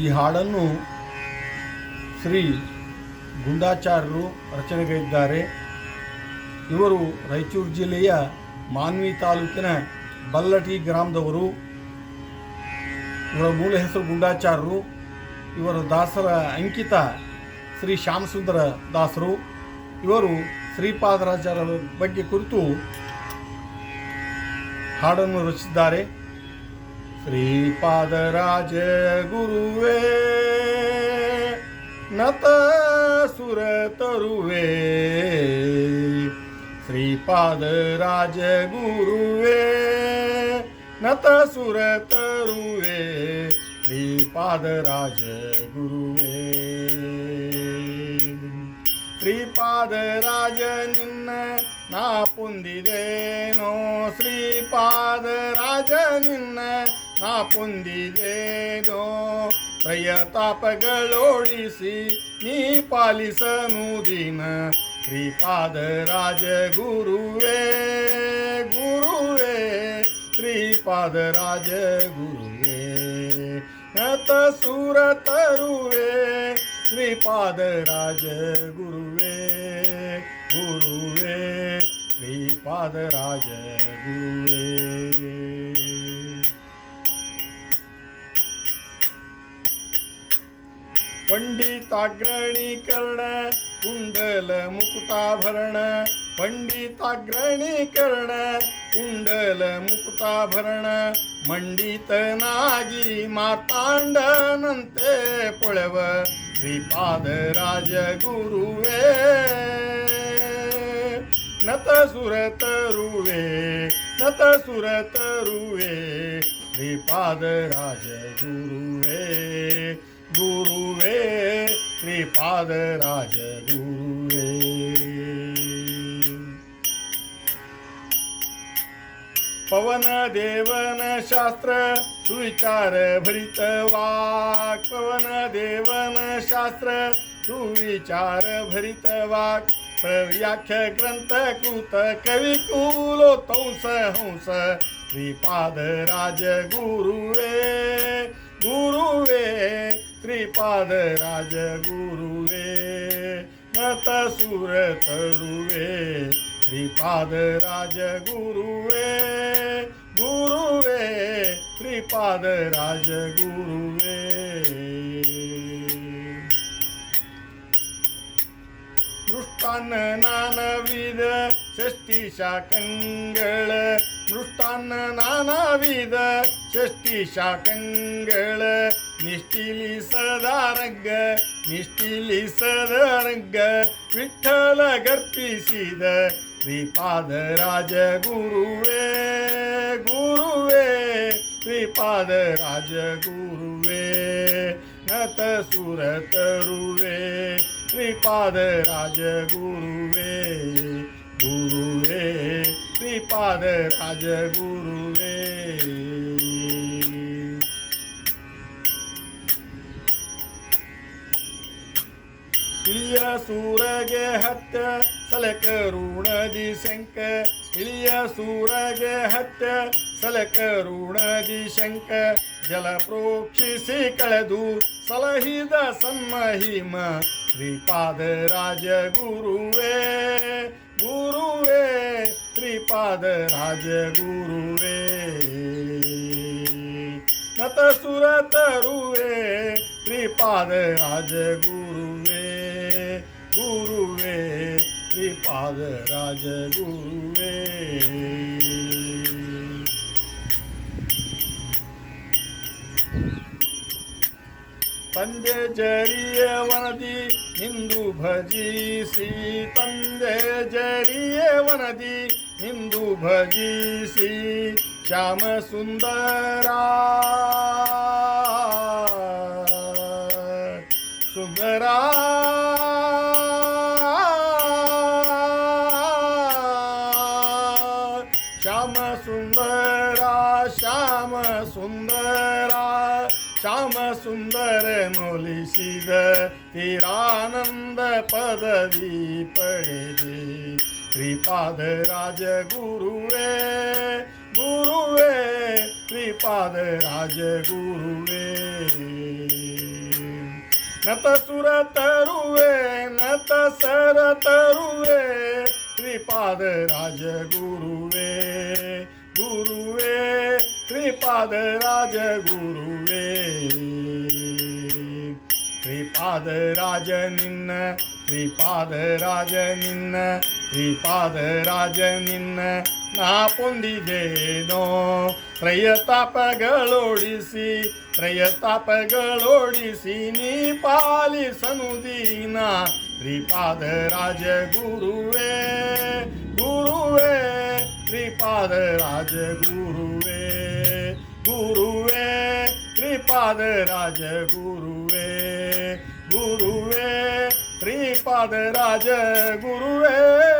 ಈ ಹಾಡನ್ನು ಶ್ರೀ ಗುಂಡಾಚಾರ್ಯರು ರಚನೆಗೈದ್ದಾರೆ ಇವರು ರಾಯಚೂರು ಜಿಲ್ಲೆಯ ಮಾನ್ವಿ ತಾಲೂಕಿನ ಬಲ್ಲಟಿ ಗ್ರಾಮದವರು. ಇವರ ಮೂಲ ಹೆಸರು ಗುಂಡಾಚಾರ್ಯರು. ಇವರ ದಾಸರ ಅಂಕಿತ ಶ್ರೀ ಶ್ಯಾಮಸುಂದರ ದಾಸರು. ಇವರು ಶ್ರೀಪಾದರಾಜರ ಬಗ್ಗೆ ಕುರಿತು ಹಾಡನ್ನು ರಚಿಸಿದ್ದಾರೆ. ಶ್ರೀಪಾದರಾಜ ಗುರುವೇ ನತ ಸುರ ತರುವೆ ಶ್ರೀಪಾದರಾಜ ಗುರುವೇ ನತ ಸುರ ತರುವೆ ಶ್ರೀಪಾದರಾಜ ಗುರುವೇ ಶ್ರೀಪಾದರಾಜ ನಿನ್ನ ನಾ ಪೊಂದಿದೇನೋ ಶ್ರೀಪಾದರಾಜ ನಿನ್ನ ನಾ ಪೊಂದಿದೇನೋ ಪ್ರಯತಾಪಗಳೋಡಿಸಿ ನೀ ಪಾಲಿಸನು ದಿನ ಶ್ರೀಪಾದರಾಜ ಗುರುವೇ ಗುರುವೇ ಶ್ರೀಪಾದರಾಜ ಗುರುವೇ ನತ ಸುರ ತರುವೆ ಶ್ರೀಪಾದರಾಜ ಗುರುವೇ ಗುರುವೇ ಶ್ರೀಪಾದರಾಜ पंडिताग्रणी कर्ण कुंडल मुकुटाभरण पंडिताग्रणी कर्ण कुंडल मुकुटाभरण मंडित नागी मातांड नंते पळव. श्रीपाद राज गुरुवे नत सुरत रुवे नत सुरत रुवे श्रीपाद राज गुरुवे पवन देवन शास्त्र सुविचार भरित वाक्। पवन देवन शास्त्र सुविचार भरित वाक्। प्रख्य ग्रन्थ कृत कवि कुलो हंस हंस। श्रीपाद राज गुरु गुरुवे त्रिपादराज गगुर्वे न सुरतृवे त्रिपादराजगुरु गुरुवे त्रिपादराजगुरुविध सृष्टि शाखल ಗುರುವೇ ಶ್ರೀಪಾದ ರಾಜ ಗುರುವೇ ನತ ಸುರ ತರುವೆ ಶ್ರೀಪಾದ ರಾಜ ಗುರುವೇ ಗುರುವೇ ಶ್ರೀಪಾದ ರಾಜ ಗುರುವೇ ಮೃಷ್ಟಾನ್ನ ನಾನವಿಧ ಷಷ್ಠಿ ಶಾಕಂಗಳ ಮೃಷ್ಟಾನ್ನ ನಾನವಿಧ ಷಷ್ಠಿ ಶಾಕಂಗಳ ನಿಷ್ಠಿಲಿಸದಾರಂಗ ನಿಷ್ಠಿಲಿಸದಾರಂಗ ವಿಠಲ ಗರ್ಪಿಸಿದ ಶ್ರೀಪಾದ ರಾಜ ಗುರುವೇ ಗುರುವೇ ಶ್ರೀಪಾದ ರಾಜ ಗುರುವೇ ನತ ಸುರ ತರುವೆ ಶ್ರೀಪಾದ ರಾಜ ಗುರುವೇ ಗುರುವೇ ಶ್ರೀಪಾದ ರಾಜ ಗುರುವೇ ಇಳಿಯ ಸೂರಗೆ ಹತ್ತ ಋಣದಿ ಶಂಕ. ಇಳಿಯ ಸೂರಗೆ ಹತ್ತ ಋಣದಿ ಶಂಕ. ಜಲ ಪ್ರೋಕ್ಷಿಸಿ ಕಳೆದು ಸಲಹಿದ ಸಮ್ಮಹಿಮ ಶ್ರೀಪಾದ ರಾಜ ಗುರುವೇ ಗುರುವೇ. राजगुरुवे नतसुरतरुवे त्रिपाद राजगुरुवे गुरुवे। त्रिपाद राजगुरुवे तंदे जरिय वनदी हिंदू भजी सी तंदे जरिय वनदी हिन्दु भगीषी श्याम सुन्दरा। श्यामसुन्दरा श्यामसुन्दरा। श्यामसुन्दर श्याम तिरानन्द पदवी पडेदि श्रीपादराज गुरुवे गुरुवे श्रीपादराज गुरुवे नत सुर तरुवे, नत सर तरुवे श्रीपादराज गुरुवे गुरुवे श्रीपादराज गुरुवे ಶ್ರೀಪಾದ ರಾಜ ನಿನ್ನ ಶ್ರೀಪಾದ ರಾಜ ನಿನ್ನ ಶ್ರೀಪಾದ ರಾಜ ನಿನ್ನ ನಾ ಪೊಂದಿದೇನೋ ತ್ರಯತಾಪಗಳೋಡಿಸಿ ತ್ರಯತಾಪಗಳೋಡಿಸಿ ನೀ ಪಾಲಿಸನು ದೀನ ಶ್ರೀಪಾದ ರಾಜ ಗುರುವೇ ಗುರುವೇ ಶ್ರೀಪಾದ ರಾಜ ಗುರುವೇ ಗುರುವೇ ಶ್ರೀಪಾದ ರಾಜ ಗುರುವೇ गुरुवे श्रीपाद राज गुरुवे।